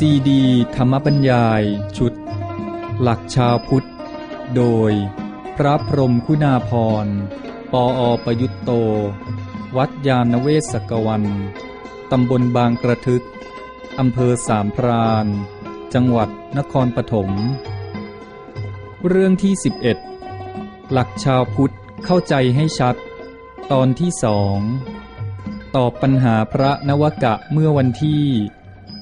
ซีดี ธรรมบรรยาย ชุด หลักชาวพุทธ โดย พระพรมคุณาพร ปออประยุตโต วัดยาณเวศกวัน ตำบลบางกระทึก อำเภอสามพราน จังหวัดนครปฐม เรื่องที่ 11 หลักชาวพุทธเข้าใจให้ชัด ตอนที่สอง ตอบปัญหาพระนวกะเมื่อวันที่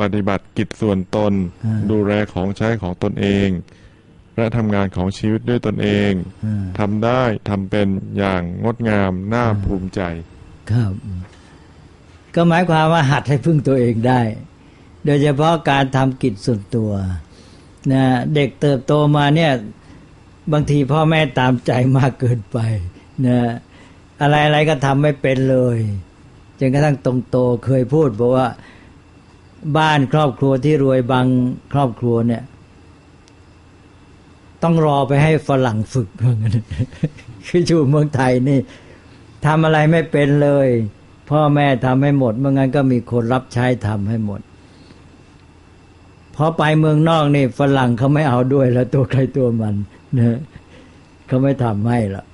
ปฏิบัติกิจส่วนตนอ่าดูแลของใช้ของตนเอง และทำงานของชีวิตด้วยตนเองอ่าทำได้ทำเป็นอย่างงดงามน่าภูมิใจ ครับ ก็หมายความว่าหัดให้พึ่งตัวเองได้ โดยเฉพาะการทำกิจส่วนตัวนะเด็กเติบโตมาเนี่ยบางทีพ่อแม่ตามใจมากเกินไปนะอะไรอะไรก็ทำไม่เป็นเลยจนกระทั่งตรงโตเคยพูดบอกว่า บ้านครอบครัวที่รวยบางครอบครัวเนี่ย ต้องรอไปให้ฝรั่งฝึกเหมือนกันคืออยู่เมืองไทยนี่ทำอะไรไม่เป็นเลย พ่อแม่ทำให้หมดเมื่องั้นก็มีคนรับใช้ทำให้หมดพอไปเมืองนอกนี่ฝรั่งเขาไม่เอาด้วยแล้วตัวใครตัวมันนะเขาไม่ทำให้หรอก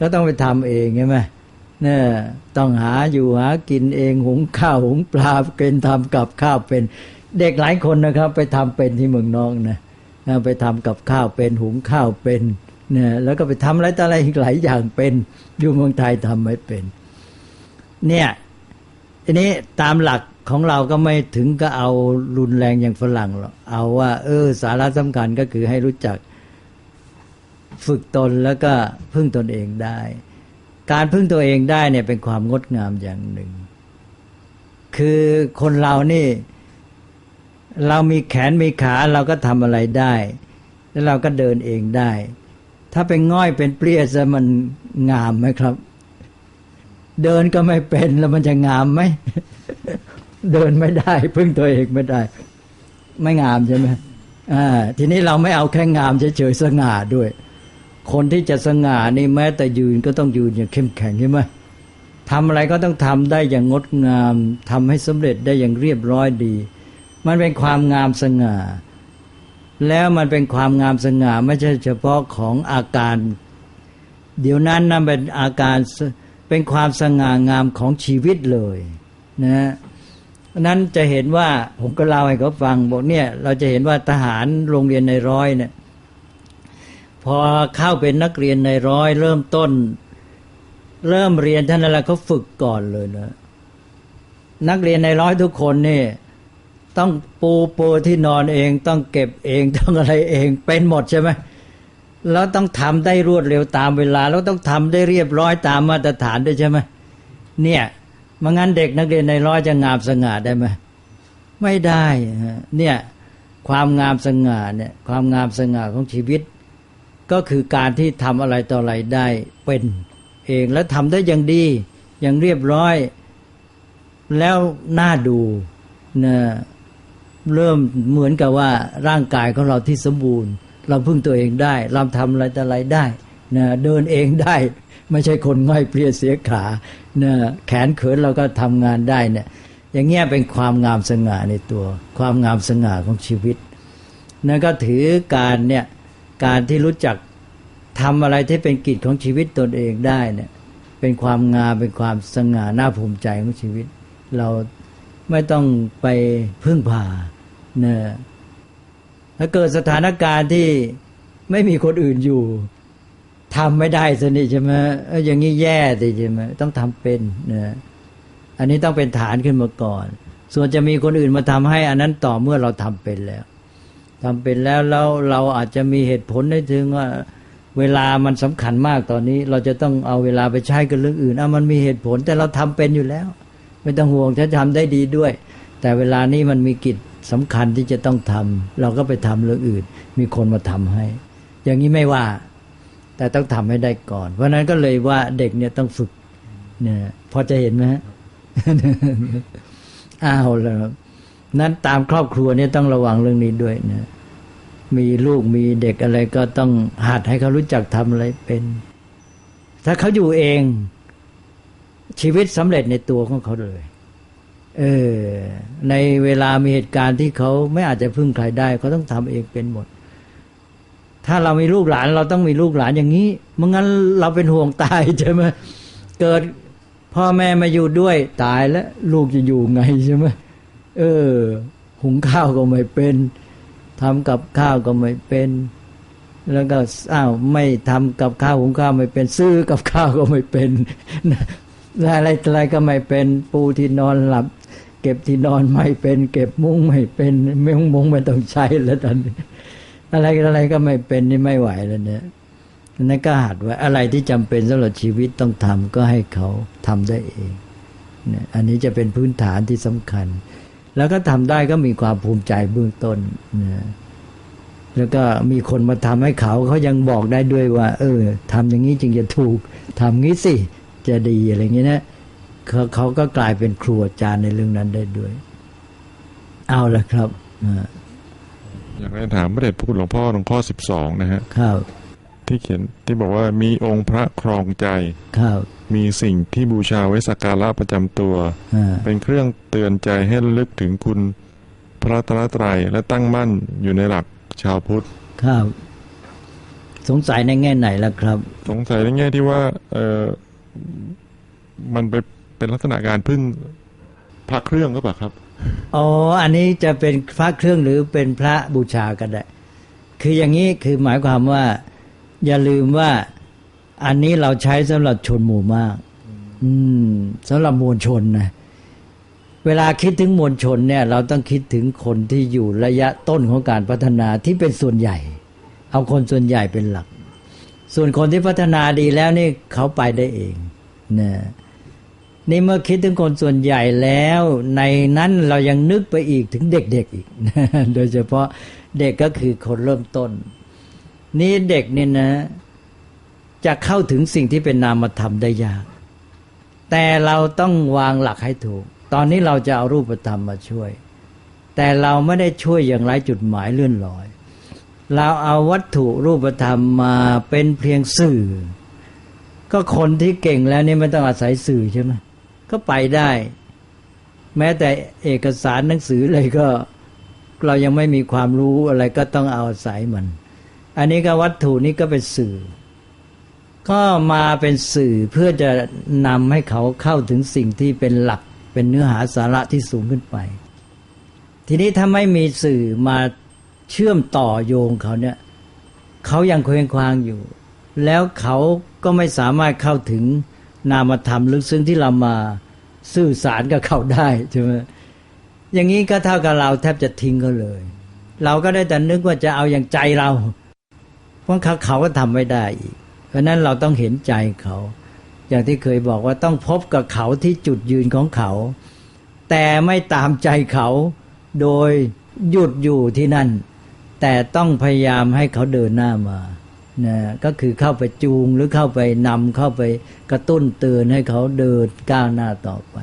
ก็ต้องไปทำเองใช่ไหม เนี่ยต้องหาอยู่หากินเองหุงข้าวหุงปลาเป็นทำกับข้าวเป็น เด็กหลายคนนะครับ ไปทำเป็นที่เมืองนอกนะไปทำกับข้าวเป็นหุงข้าวเป็นเนี่ยแล้วก็ไปทำอะไรต่ออะไรอีกหลายอย่างเป็นอยู่เมืองไทยทำไม่เป็น เนี่ยทีนี้ตามหลักของเราก็ไม่ถึงก็เอารุนแรงอย่างฝรั่งหรอกเอาว่า เออ สาระสำคัญก็คือให้รู้จักฝึกตนแล้วก็พึ่งตนเองได้ การพึ่งตัวเองได้เนี่ยเป็นความงดงามอย่างหนึ่ง คือคนเรานี่ เรามีแขนมีขาเราก็ทำอะไรได้ แล้วเราก็เดินเองได้ ถ้าเป็นง่อยเป็นเปรี้ยซะมันงามไหมครับ เดินก็ไม่เป็นแล้วมันจะงามไหมเดินไม่ได้ พึ่งตัวเองไม่ได้ ไม่งามใช่ไหมอ่าทีนี้เราไม่เอาแค่งามเฉยๆสง่าด้วย คนที่จะสง่านี่แม้แต่ยืนก็ต้องยืนอย่างเข้มแข็งใช่ไหมทำอะไรก็ต้องทำได้อย่างงดงามทำให้สำเร็จได้อย่างเรียบร้อยดี มันเป็นความงามสง่า แล้วมันเป็นความงามสง่าไม่ใช่เฉพาะของอาการ เดี๋ยวนั้นนั่นเป็นอาการเป็นความสง่างามของชีวิตเลยนะนั้นจะเห็นว่าผมก็เล่าให้เขาฟังบอกเนี่ยเราจะเห็นว่าทหารโรงเรียนในร้อยเนี่ย พอเข้าเป็นนักเรียนในร้อยเริ่มต้น เริ่มเรียนท่านอะไรเขาฝึกก่อนเลยนะนักเรียนในร้อยทุกคนนี่ต้องปูปูที่นอนเอง ต้องเก็บเองต้องอะไรเองเป็นหมดใช่ไหมแล้วต้องทำได้รวดเร็วตามเวลา แล้วต้องทำได้เรียบร้อยตามมาตรฐานด้วยใช่ไหมเนี่ยมางั้นเด็กนักเรียนในร้อยจะงามสง่าได้ไหมไม่ได้เนี่ยความงามสง่าเนี่ยความงามสง่าของชีวิต ก็คือการที่ทำอะไรต่ออะไรได้เป็นเองแล้วทำได้อย่างดีอย่างเรียบร้อย แล้วน่าดูนะเริ่มเหมือนกับว่าร่างกายของเราที่สมบูรณ์ เราพึ่งตัวเองได้ เราทำอะไรต่ออะไรได้นะเดินเองได้ ไม่ใช่คนง่อยเปลี่ยเสียขานะแขนเขินเราก็ทำงานได้เนี่ยอย่างเงี้ยเป็นความงามสง่าในตัว ความงามสง่าของชีวิตนั่นก็ถือการเนี่ย การที่รู้จักทำอะไรที่เป็นกิจของชีวิตตนเองได้เนี่ยเป็นความงามเป็นความสง่าน่าภูมิใจของชีวิต เราไม่ต้องไปพึ่งพาเนะถ้าเกิดสถานการณ์ที่ไม่มีคนอื่นอยู่ทำไม่ได้สนิใช่ไหมเออย่างนี้แย่สิใช่ไหมต้องทำเป็นนะอันนี้ต้องเป็นฐานขึ้นมาก่อน ส่วนจะมีคนอื่นมาทำให้ อันนั้นต่อเมื่อเราทำเป็นแล้ว ทำเป็นแล้วแล้วเราอาจจะมีเหตุผลได้ถึงว่าเวลามันสำคัญมากตอนนี้ เราจะต้องเอาเวลาไปใช้กับเรื่องอื่นอะมันมีเหตุผลแต่เราทำเป็นอยู่แล้ว ไม่ต้องห่วงฉันทำได้ดีด้วย แต่เวลานี้มันมีกิจสำคัญที่จะต้องทำเราก็ไปทำเรื่องอื่น มีคนมาทำให้ อย่างนี้ไม่ว่า แต่ต้องทำให้ได้ก่อน เพราะฉะนั้นก็เลยว่าเด็กเนี่ยต้องฝึกเนี่ยพอจะเห็นไหมฮะอ้าวแล้ว นั้นตามครอบครัวเนี่ยต้องระวังเรื่องนี้ด้วยนะมีลูกมีเด็กอะไรก็ต้องหัดให้เขารู้จักทำอะไรเป็น ถ้าเขาอยู่เอง ชีวิตสำเร็จในตัวของเขาเลย เออ ในเวลามีเหตุการณ์ที่เขาไม่อาจจะพึ่งใครได้เขาต้องทำเองเป็นหมด ถ้าเรามีลูกหลาน เราต้องมีลูกหลานอย่างนี้ไม่งั้นเราเป็นห่วงตายใช่ไหมเกิดพ่อแม่มาอยู่ด้วยตายแล้ว ลูกจะอยู่ไงใช่ไหม เออ หุงข้าวก็ไม่เป็นทำกับข้าวก็ไม่เป็น แล้วก็อ้าวไม่ทำกับข้าวหุงข้าวไม่เป็น ซื้อกับข้าวก็ไม่เป็นอะไรอะไรก็ไม่เป็น ปูที่นอนหลับ เก็บที่นอนไม่เป็น เก็บมุ้งไม่เป็นมุ้งมุ้งไม่ต้องใช้แล้วตอนนี้อะไรอะไรก็ไม่เป็นนี่ไม่ไหวแล้วเนี่ยนั่นก็หัดไว้อะไรที่จำเป็นสำหรับชีวิตต้องทำก็ให้เขาทำได้เองเนี่ยอันนี้จะเป็นพื้นฐานที่สำคัญ แล้วก็ทำได้ก็มีความภูมิใจเบื้องต้นนะแล้วก็มีคนมาทำให้เขาเขายังบอกได้ด้วยว่า เออทำอย่างนี้จึงจะถูกทำงี้สิจะดีอะไรอย่างนี้นะเขาเขาก็กลายเป็นครูอาจารย์ในเรื่องนั้นได้ด้วย เอาละครับอ่าอยากได้ถามพระเดชพระคุณหลวงพ่อตรงข้อสิบสองนะฮะครับ ที่เขียนที่บอกว่ามีองค์พระครองใจ ครับ มีสิ่งที่บูชาไว้สักการะประจำตัว อ่าเป็นเครื่องเตือนใจให้ระลึกถึงคุณพระรัตนตรัยและตั้งมั่นอยู่ในหลักชาวพุทธ ครับ สงสัยในแง่ไหนล่ะครับ สงสัยในแง่ที่ว่าเออมันไปเป็นลักษณะการพึ่งพระเครื่องก็ปล่าครับ อ๋อ อันนี้จะเป็นพระเครื่องหรือเป็นพระบูชาก็ได้ คืออย่างนี้คือหมายความว่า อย่าลืมว่าอันนี้เราใช้สำหรับชนหมู่มาก อืมสำหรับมวลชนนะเวลาคิดถึงมวลชนเนี่ย เราต้องคิดถึงคนที่อยู่ระยะต้นของการพัฒนาที่เป็นส่วนใหญ่ เอาคนส่วนใหญ่เป็นหลัก ส่วนคนที่พัฒนาดีแล้วนี่เขาไปได้เองนะนี่เมื่อคิดถึงคนส่วนใหญ่แล้ว ในนั้นเรายังนึกไปอีกถึงเด็กๆอีก โดยเฉพาะเด็กก็คือคนเริ่มต้น นี่เด็กเนี่ยนะ จะเข้าถึงสิ่งที่เป็นนามธรรมได้ยาก แต่เราต้องวางหลักให้ถูก ตอนนี้เราจะเอารูปธรรมมาช่วย แต่เราไม่ได้ช่วยอย่างไร้จุดหมายเลื่อนลอย เราเอาวัตถุรูปธรรมมาเป็นเพียงสื่อ ก็คนที่เก่งแล้วนี่ไม่ต้องอาศัยสื่อใช่ไหมก็ไปได้ แม้แต่เอกสารหนังสือเลยก็ เรายังไม่มีความรู้อะไรก็ต้องเอาอาศัยมัน อันนี้ก็วัตถุนี้ก็เป็นสื่อ ก็มาเป็นสื่อเพื่อจะนำให้เขาเข้าถึงสิ่งที่เป็นหลักเป็นเนื้อหาสาระที่สูงขึ้นไป ทีนี้ถ้าไม่มีสื่อมาเชื่อมต่อโยงเขาเนี่ยเขายังเคว้งคว้างอยู่ แล้วเขาก็ไม่สามารถเข้าถึงนามธรรมลึกซึ้งที่เรามาสื่อสารกับเขาได้ใช่ไหมอย่างนี้ก็เท่ากับเราแทบจะทิ้งเขาเลย เราก็ได้แต่นึกว่าจะเอาอย่างใจเรา ราะเขาเขาก็ทำไม่ได้อีก เพราะฉะนั้นเราต้องเห็นใจเขา อย่างที่เคยบอกว่าต้องพบกับเขาที่จุดยืนของเขา แต่ไม่ตามใจเขา โดยหยุดอยู่ที่นั่น แต่ต้องพยายามให้เขาเดินหน้ามานะก็คือเข้าไปจูงหรือเข้าไปนำเข้าไปกระตุ้นเตือนให้เขาเดินก้าวหน้าต่อไป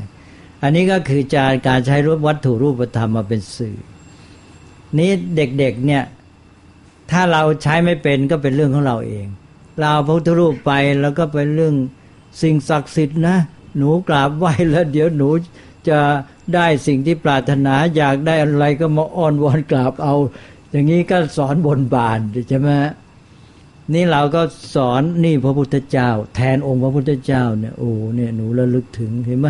อันนี้ก็คือการการใช้รูปวัตถุรูปธรรมมาเป็นสื่อ นี้เด็กๆเนี่ย ถ้าเราใช้ไม่เป็นก็เป็นเรื่องของเราเอง เราพระพุทธรูปไปแล้วก็เป็นเรื่องสิ่งศักดิ์สิทธิ์นะ หนูกราบไหว้แล้วเดี๋ยวหนูจะได้สิ่งที่ปรารถนาอยากได้อะไรก็มาอ้อนวอนกราบเอา อย่างนี้ก็สอนบนบานใช่ไหมนี่เราก็สอนนี่พระพุทธเจ้า แทนองค์พระพุทธเจ้าเนี่ยโอ้เนี่ยหนูระลึกถึงเห็นไหม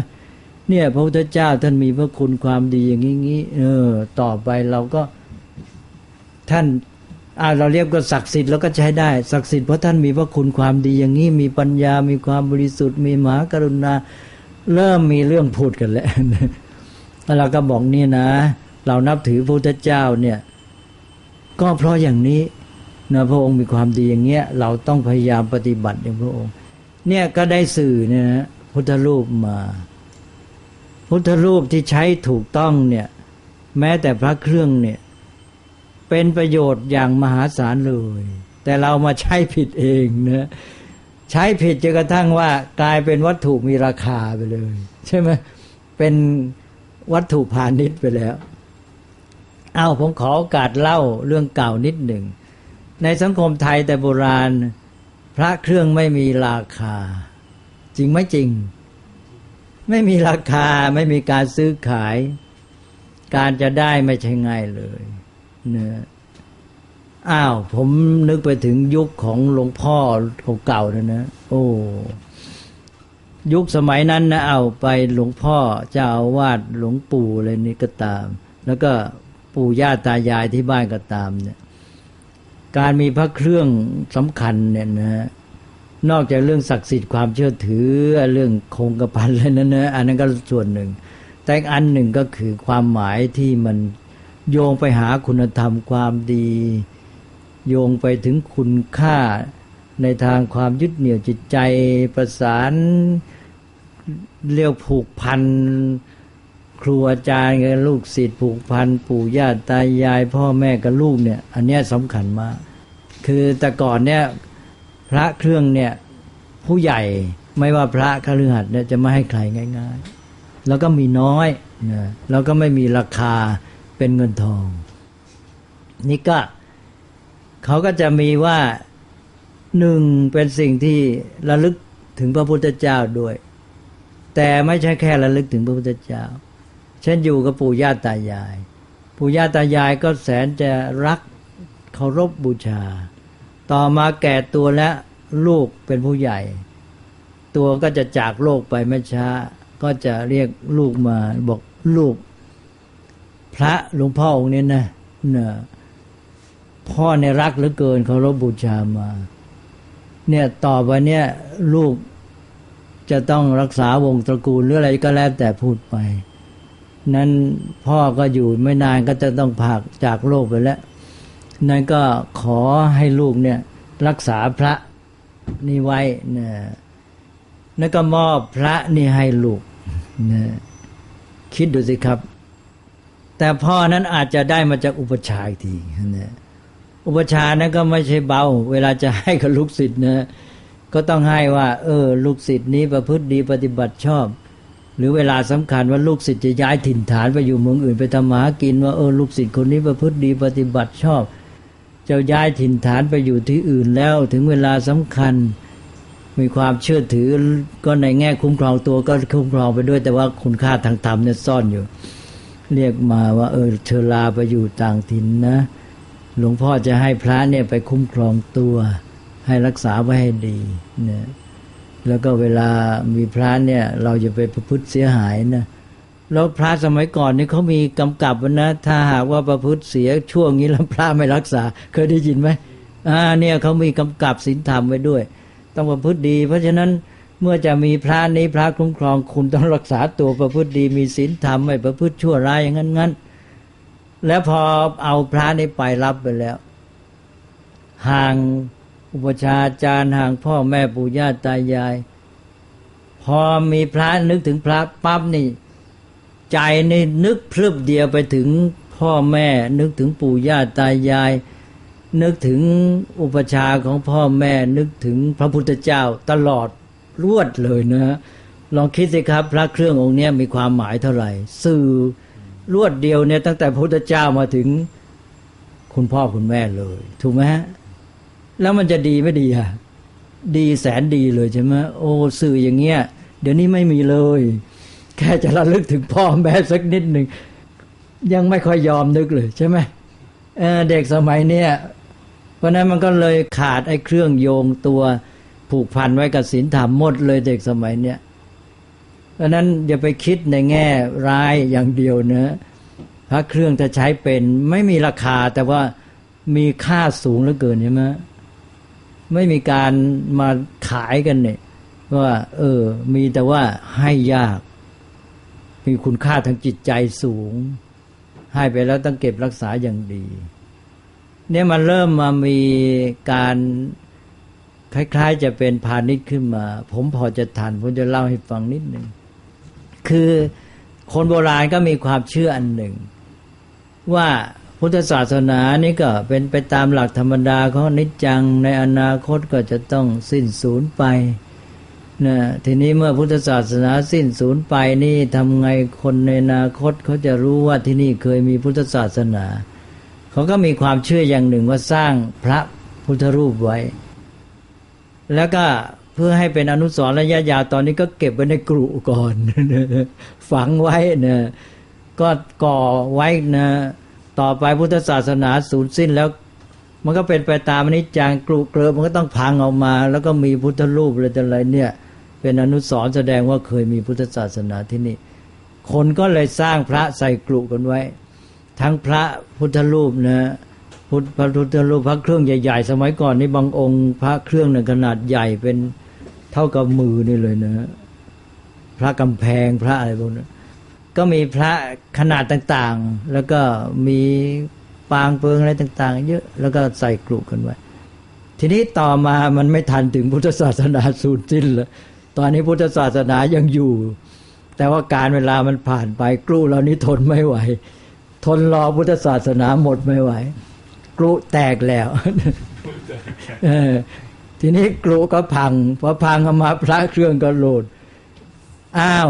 เนี่ยพระพุทธเจ้าท่านมีพระคุณความดีอย่างนี้งี้เออ ต่อไปเราก็ท่าน อ่าเราเรียกก็ศักดิ์สิทธิ์แล้วก็ใช้ได้ศักดิ์สิทธิ์เพราะท่านมีพระคุณความดีอย่างนี้มีปัญญา มีความบริสุทธิ์ มีมหากรุณา เริ่มมีเรื่องพูดกันแล้วแล้วเราก็บอกนี่นะ เรานับถือพระพุทธเจ้าเนี่ย ก็เพราะอย่างนี้นะพระองค์มีความดีอย่างเงี้ยเราต้องพยายามปฏิบัติอย่างพระองค์ เนี่ยก็ได้สื่อเนี่ยนะพุทธรูปมา พุทธรูปที่ใช้ถูกต้องเนี่ย แม้แต่พระเครื่องเนี่ย เป็นประโยชน์อย่างมหาศาลเลย แต่เรามาใช้ผิดเองนะใช้ผิดจนกระทั่งว่ากลายเป็นวัตถุมีราคาไปเลย ใช่ไหมเป็นวัตถุพาณิชย์ไปแล้ว เอาผมขอโอกาสเล่าเรื่องเก่านิดหนึ่ง ในสังคมไทยแต่โบราณ พระเครื่องไม่มีราคา จริงไหมจริง ไม่มีราคาไม่มีการซื้อขาย การจะได้ไม่ใช่ง่ายเลย นะอ้าว ผมนึกไปถึงยุคของหลวงพ่อเก่าๆนะนะ โอ้ ยุคสมัยนั้นนะเอาไปหลวงพ่อเจ้าวาสหลวงปู่อะไรนี่ก็ตาม แล้วก็ปู่ย่าตายายที่บ้านก็ตามเนี่ยการมีพระเครื่องสำคัญเนี่ยนะ นอกจากเรื่องศักดิ์สิทธิ์ความเชื่อถือ เรื่องคงกระพันอะไรนั้นนะอันนั้นก็ส่วนหนึ่ง แต่อันหนึ่งก็คือความหมายที่มัน โยงไปหาคุณธรรมความดี โยงไปถึงคุณค่าในทางความยึดเหนี่ยวจิตใจประสานเรียวผูกพันครูอาจารย์กับลูกศิษย์ผูกพันปู่ย่าตายาย พ่อแม่กับลูกเนี่ย อันนี้สำคัญมาก คือแต่ก่อนเนี่ยพระเครื่องเนี่ยผู้ใหญ่ไม่ว่าพระคฤหัสถ์เนี่ยจะไม่ให้ใครง่าย ๆ แล้วก็มีน้อยนะแล้วก็ไม่มีราคา เป็นเงินทอง นี่ก็เขาก็จะมีว่าหนึ่งเป็นสิ่งที่ระลึกถึงพระพุทธเจ้าด้วย แต่ไม่ใช่แค่ระลึกถึงพระพุทธเจ้า เช่นอยู่กับปู่ย่าตายาย ปู่ย่าตายายก็แสนจะรักเคารพบบูชา ต่อมาแก่ตัวและลูกเป็นผู้ใหญ่ ตัวก็จะจากโลกไปไม่ช้า ก็จะเรียกลูกมาบอกลูก พระหลวงพ่อองค์นี้นะเนี่ยพ่อเนี่ยรักเหลือเกินเคารพบูชามา เนี่ยต่อไปเนี่ยลูกจะต้องรักษาวงตระกูลหรืออะไรก็แล้วแต่พูดไป นั้นพ่อก็อยู่ไม่นานก็จะต้องผากจากโลกไปแล้ว นั่นก็ขอให้ลูกเนี่ยรักษาพระนี่ไว้นะแล้วก็มอบพระนี่ให้ลูกนะคิดดูสิครับ แต่พ่อนั้นอาจจะได้มาจากอุปชาอีกทีนะอุปชานั้นก็ไม่ใช่เบา เวลาจะให้กับลูกศิษย์นะก็ต้องให้ว่า เออ ลูกศิษย์นี้ประพฤติดีปฏิบัติชอบ หรือเวลาสำคัญว่าลูกศิษย์จะย้ายถิ่นฐานไปอยู่เมืองอื่นไปทำมาหากินว่าเออลูกศิษย์คนนี้ประพฤติดีปฏิบัติชอบจ้าย้ายถิ่นฐานไปอยู่ที่อื่นแล้ว ถึงเวลาสำคัญมีความเชื่อถือก็ในแง่คุ้มครองตัวก็คุ้มครองไปด้วย แต่ว่าคุณค่าทางธรรมเนี่ยซ่อนอยู่ เรียกมาว่า เออเธอลาไปอยู่ต่างถิ่นนะ หลวงพ่อจะให้พระเนี่ยไปคุ้มครองตัว ให้รักษาไว้ให้ดีเนี่ยแล้วก็เวลามีพระเนี่ย เราจะไปประพฤติเสียหายนะแล้วพระสมัยก่อนนี่เขามีกำกับนะ ถ้าหากว่าประพฤติเสียช่วงนี้แล้วพระไม่รักษา เคยได้ยินไหมอ่าเนี่ยเขามีกำกับศีลธรรมไว้ด้วย ต้องประพฤติดี เพราะฉะนั้น เมื่อจะมีพระนี้พระคุ้มครองคุณต้องรักษาตัวประพฤติดีมีศีลธรรมไม่ประพฤติชั่วร้ายอย่างนั้นงั้นแล้วพอเอาพระนี้ไปรับไปแล้ว ห่างอุปชาอาจารย์ห่างพ่อแม่ปู่ย่าตายาย พอมีพระนึกถึงพระปั๊บนี่ ใจนี่นึกพรึบเดียวไปถึงพ่อแม่ นึกถึงปู่ย่าตายาย นึกถึงอุปชาของพ่อแม่นึกถึงพระพุทธเจ้าตลอด รวดเลยนะฮะลองคิดสิครับ พระเครื่ององค์นี้มีความหมายเท่าไหร่ สื่อรวดเดียวเนี่ยตั้งแต่พระพุทธเจ้ามาถึงคุณพ่อคุณแม่เลย ถูกไหมฮะแล้วมันจะดีไม่ดีอะดีแสนดีเลยใช่ไหมโอ้สื่ออย่างเงี้ย เดี๋ยวนี้ไม่มีเลย แค่จะระลึกถึงพ่อแม่สักนิดหนึ่งยังไม่ค่อยยอมนึกเลยใช่ไหมเเด็กสมัยเนี้ยเพราะนั้นมันก็เลยขาดไอ้เครื่องโยงตัว ผูกพันไว้กับศีลธรรมหมดเลยเด็กสมัยเนี้ยเพราะนั้นอย่าไปคิดในแง่ร้ายอย่างเดียวนะพระเครื่องถ้าใช้เป็นไม่มีราคาแต่ว่ามีค่าสูงเหลือเกินใช่ไหมไม่มีการมาขายกันเนี่ยว่า เออ มีแต่ว่าให้ยาก มีคุณค่าทางจิตใจสูง ให้ไปแล้วต้องเก็บรักษาอย่างดี เนี่ยมันเริ่มมามีการ คล้าย ๆ จะเป็นพาณิชย์ขึ้นมา ผมพอจะทันผมจะเล่าให้ฟังนิดหนึ่งคือคนโบราณก็มีความเชื่ออันหนึ่ง ว่าพุทธศาสนานี่ก็เป็นไปตามหลักธรรมดาของนิจจังในอนาคตก็จะต้องสิ้นสูญไปนะทีนี้เมื่อพุทธศาสนาสิ้นสูญไปนี่ทำไงคนในอนาคตเขาจะรู้ว่าที่นี่เคยมีพุทธศาสนา เขาก็มีความเชื่ออย่างหนึ่งว่าสร้างพระพุทธรูปไว้ แล้วก็เพื่อให้เป็นอนุสรณ์ระยะยาวตอนนี้ก็เก็บไว้ในกรุก่อนฝังไว้นะก็ก่อไว้นะต่อไปพุทธศาสนาสูญสิ้นแล้วมันก็เป็นไปตามนิจจังกรุเกลือมันก็ต้องพังออกมา แล้วก็มีพุทธรูปอะไรต่ออะไรเนี่ย เป็นอนุสรณ์แสดงว่าเคยมีพุทธศาสนาที่นี่ คนก็เลยสร้างพระใส่กรุกันไว้ ทั้งพระพุทธรูปนะ พุทธพระพุทธรูปพระเครื่องใหญ่ ๆ สมัยก่อนนี่บางองค์พระเครื่องเนี่ยขนาดใหญ่เป็นเท่ากับมือนี่เลยนะพระกำแพงพระอะไรพวกนั้นก็มีพระขนาดต่างๆ แล้วก็มีปางเปิงอะไรต่าง ๆ เยอะแล้วก็ใส่กรุกันไว้ ทีนี้ต่อมามันไม่ทันถึงพุทธศาสนาสูญสิ้นเลยตอนนี้พุทธศาสนายังอยู่ แต่ว่าการเวลามันผ่านไปกรุเหล่านี้ทนไม่ไหว ทนรอพุทธศาสนาหมดไม่ไหว กรุแตกแล้วเออทีนี้กรุก็พังพอพังออกมาพระเครื่องก็โหลดอ้าว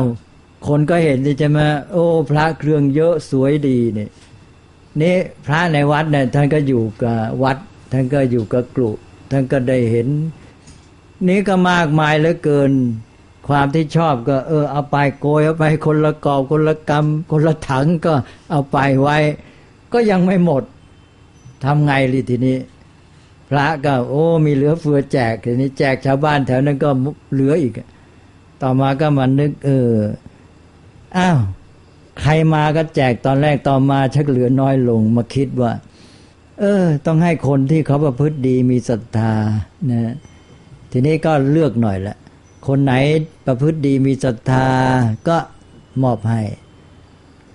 คนก็เห็นใช่ไหมโอ้ พระเครื่องเยอะสวยดีเนี่ยนี่พระในวัดเนี่ยท่านก็อยู่กับวัด ท่านก็อยู่กับกรุท่านก็ได้เห็น นี่ก็มากมายเหลือเกิน ความที่ชอบก็เออเอาไปโกยเอาไปคนละกอบคนละกำคนละถังก็เอาไปไว้ ก็ยังไม่หมด ทำไงลิทีนี้ พระก็ โอ้ มีเหลือเฟือแจกทีนี้แจกชาวบ้านแถวนั้นก็เหลืออีก ต่อมาก็มานึก เอออ้าวใครมาก็แจกตอนแรกต่อมาชักเหลือน้อยลงมาคิดว่า เออ ต้องให้คนที่เขาประพฤติดีมีศรัทธานะทีนี้ก็เลือกหน่อยละคนไหนประพฤติดีมีศรัทธาก็มอบให้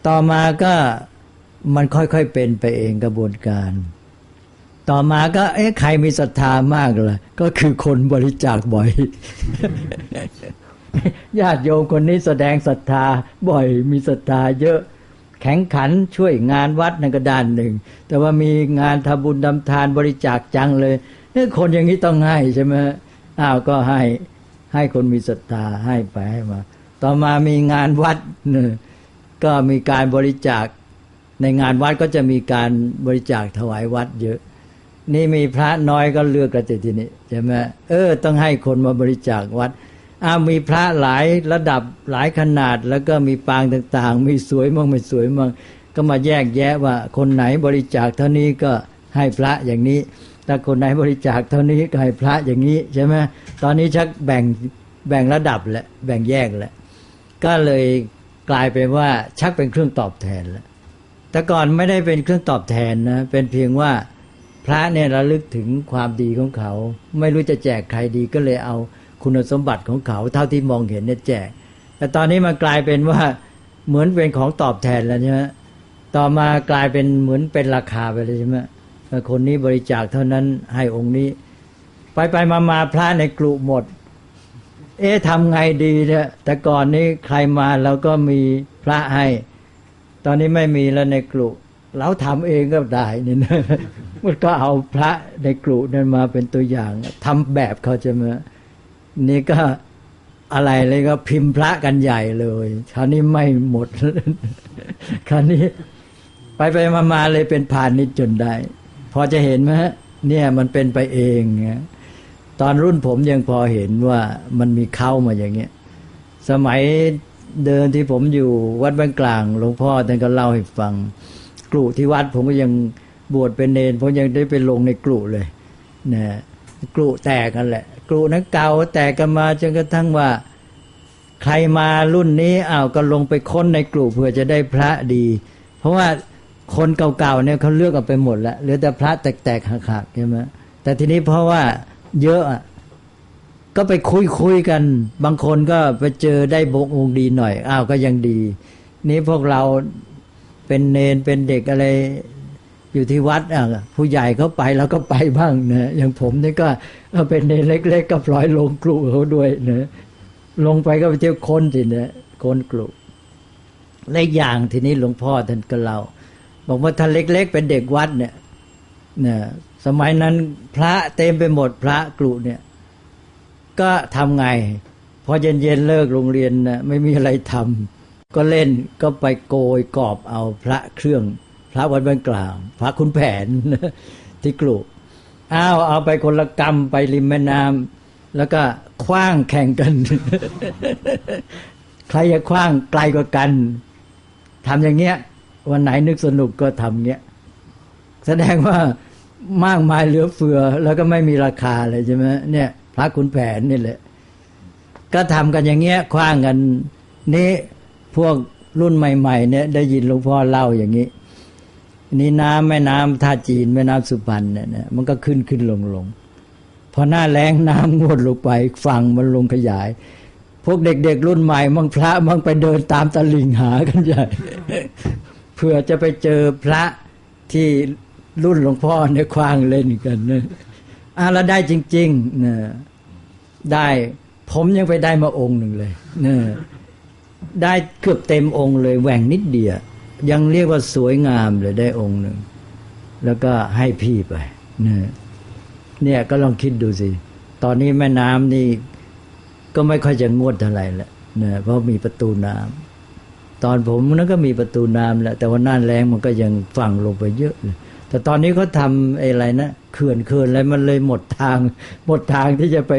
ต่อมาก็มันค่อยๆเป็นไปเองกระบวนการ ต่อมาก็ เอ๊ะใครมีศรัทธามากล่ะก็คือคนบริจาคบ่อยญาติโยมคนนี้แสดงศรัทธาบ่อย มีศรัทธาเยอะ แข็งขันช่วยงานวัดในนกระดานหนึ่ง แต่ว่ามีงานทำบุญทำทานบริจาคจังเลยเอ้ยคนอย่างนี้ต้องให้ใช่ไหมอ้าวก็ให้ให้คนมีศรัทธาให้ไปให้มา ต่อมามีงานวัดเนี่ยก็มีการบริจาคในงานวัดก็จะมีการบริจาคถวายวัดเยอะ นี่มีพระน้อยก็เลือกกันทีนี้ใช่ไหมเออ ต้องให้คนมาบริจาควัดอ้ามีพระหลายระดับหลายขนาด แล้วก็มีปางต่างๆ มีสวยมั่งไม่สวยมั่งก็มาแยกแยะว่า คนไหนบริจาคเท่านี้ก็ให้พระอย่างนี้ถ้าคนไหนบริจาคเท่านี้ก็ให้พระอย่างนี้ใช่ไหมตอนนี้ชักแบ่งแบ่งระดับและแบ่งแยกแหละก็เลยกลายเป็นว่าชักเป็นเครื่องตอบแทนแล้วแต่ก่อนไม่ได้เป็นเครื่องตอบแทนนะเป็นเพียงว่า พระเนี่ยระลึกถึงความดีของเขา ไม่รู้จะแจกใครดีก็เลยเอาคุณสมบัติของเขา เท่าที่มองเห็นเนี่ยแจก แต่ตอนนี้มันกลายเป็นว่าเหมือนเป็นของตอบแทนแล้วใช่ไหมต่อมากลายเป็นเหมือนเป็นราคาไปเลยใช่ไหมคนนี้บริจาคเท่านั้นให้องค์นี้ ไปไปมามาพระในกลุ่มหมด เอ๊ะทำไงดีเนี่ยแต่ก่อนนี้ใครมาเราก็มีพระให้ ตอนนี้ไม่มีแล้วในกลุ่ เราทำเองก็ได้นี่นะมันก็เอาพระในกลุ่นั้นมาเป็นตัวอย่างทำแบบเขาจะมานี่ก็อะไรเลยก็พิมพ์พระกันใหญ่เลยคราวนี้ไม่หมดคราวนี้ไปไปมามาเลยเป็นพาณิชย์จนได้ พอจะเห็นไหมฮะเนี่ยมันเป็นไปเองตอนรุ่นผมยังพอเห็นว่ามันมีเข้ามาอย่างเงี้ย สมัยเดินที่ผมอยู่วัดบ้านกลางหลวงพ่อท่านก็เล่าให้ฟัง กลุ่ที่วัด ผมก็ยังบวชเป็นเนนผมยังได้ไปลงในกลุ่เลยนะกลุ่แตกกันแหละกลุ่นั้นเก่าแตกกันมาจนกระทั่งว่า ใครมารุ่นนี้อ้าวก็ลงไปค้นในกลุ่เพื่อจะได้พระดี เพราะว่าคนเก่าๆเนี่ยเขาเลือกกันไปหมดแล้วเหลือแต่พระแตกๆหักๆใช่ไหมแต่ทีนี้เพราะว่าเยอะก็ไปคุยคุยกัน บางคนก็ไปเจอได้บกองค์ดีหน่อยอ้าวก็ยังดี นี้พวกเรา เป็นเนนเป็นเด็กอะไรอยู่ที่วัดอะผู้ใหญ่เขาไปแล้วก็ไปบ้างนะอย่างผมนี่ก็เป็นเนนเล็ก ๆ ก็ปล่อยลงกลุ่เขาด้วยนะลงไปก็ไปเที่ยวคนสินะคนกลุ่และอย่างทีนี้หลวงพ่อท่านก็เล่าบอกว่าท่านเล็ก ๆ เป็นเด็กวัดเนี่ยเนี่ยสมัยนั้นพระเต็มไปหมดพระกลุ่เนี่ย ก็ทำไงพอเย็นๆเลิกโรงเรียนนะไม่มีอะไรทำ ก็เล่นก็ไปโกยกอบเอาพระเครื่อง พระวัดบ้านกลาง พระคุณแผนที่กลุอ้าวเอาไปคนละกรรมไปริมแม่น้ำแล้วก็คว้างแข่งกัน ใครจะคว้างไกลกว่ากันทำอย่างเงี้ย วันไหนนึกสนุกก็ทำเงี้ย แสดงว่ามากมายเหลือเฟือ แล้วก็ไม่มีราคาเลยใช่ไหมเนี่ย พระขุนแผนนี่แหละ ก็ทำกันอย่างเงี้ยคว้างกัน นี่ พวกรุ่นใหม่ๆเนี่ยได้ยินหลวงพ่อเล่าอย่างนี้ นี่น้ำแม่น้ำท่าจีนแม่น้ำสุพรรณเนี่ยนะมันก็ขึ้นขึ้นลงลงพอหน้าแรงน้ำงวดลงไปฝั่งมันลงขยาย พวกเด็กๆรุ่นใหม่มั่งพระมั่งไปเดินตามตะลิงหากันใหญ่เพื่อจะไปเจอพระที่รุ่นหลวงพ่อเนี่ยคว้างเล่นกันนะอะแล้วได้จริงๆเนะได้ผมยังไปได้มาองค์หนึ่งเลยเนะ ได้เกือบเต็มองค์เลยแหว่งนิดเดียวยังเรียกว่าสวยงามเลยได้องค์หนึ่ง แล้วก็ให้พี่ไปนะเนี่ยก็ลองคิดดูสิ ตอนนี้แม่น้ำนี่ ก็ไม่ค่อยจะงวดเท่าไหร่ละนะเพราะมีประตูน้ำตอนผมนั้นก็มีประตูน้ำแหละแต่ว่าหน้าแรงมันก็ยังฝังลงไปเยอะเลยแต่ตอนนี้เขาทำไอ้อะไรนะเขื่อนเขื่อนอะไรมันเลยหมดทาง หมดทางที่จะไป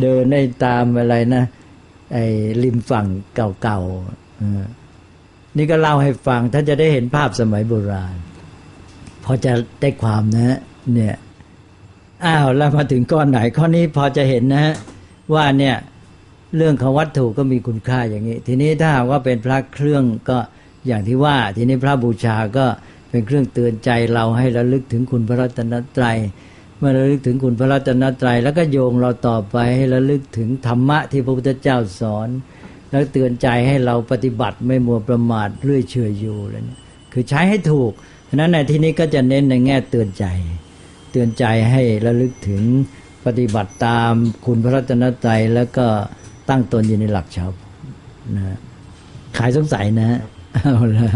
เดินในตามอะไรนะ ไอ้ริมฝั่งเก่าๆนี่ก็เล่าให้ฟังท่านจะได้เห็นภาพสมัยโบราณ พอจะได้ความนะ เนี่ยอ้าวแล้วมาถึงก้อนไหนข้อนี้พอจะเห็นนะฮะว่าเนี่ยเรื่องของวัตถุก็มีคุณค่าอย่างนี้ ทีนี้ถ้าหากว่าเป็นพระเครื่องก็อย่างที่ว่า ทีนี้พระบูชาก็เป็นเครื่องเตือนใจเราให้ระลึกถึงคุณพระรัตนตรัย มื่อระลึกถึงคุณพระรัตนตรัยแล้วก็โยงเราต่อไปให้ระลึกถึงธรรมะที่พระพุทธเจ้าสอน แล้วเตือนใจให้เราปฏิบัติไม่มัวประมาทเรื่อยเฉยอยู่เลยเนี่ยคือใช้ให้ถูกฉะนั้นในที่นี้ก็จะเน้นในแง่เตือนใจ เตือนใจให้ระลึกถึงปฏิบัติตามคุณพระรัตนตรัยแล้วก็ตั้งตนอยู่ในหลักชาวนะขายสงสัยนะฮะเอาละ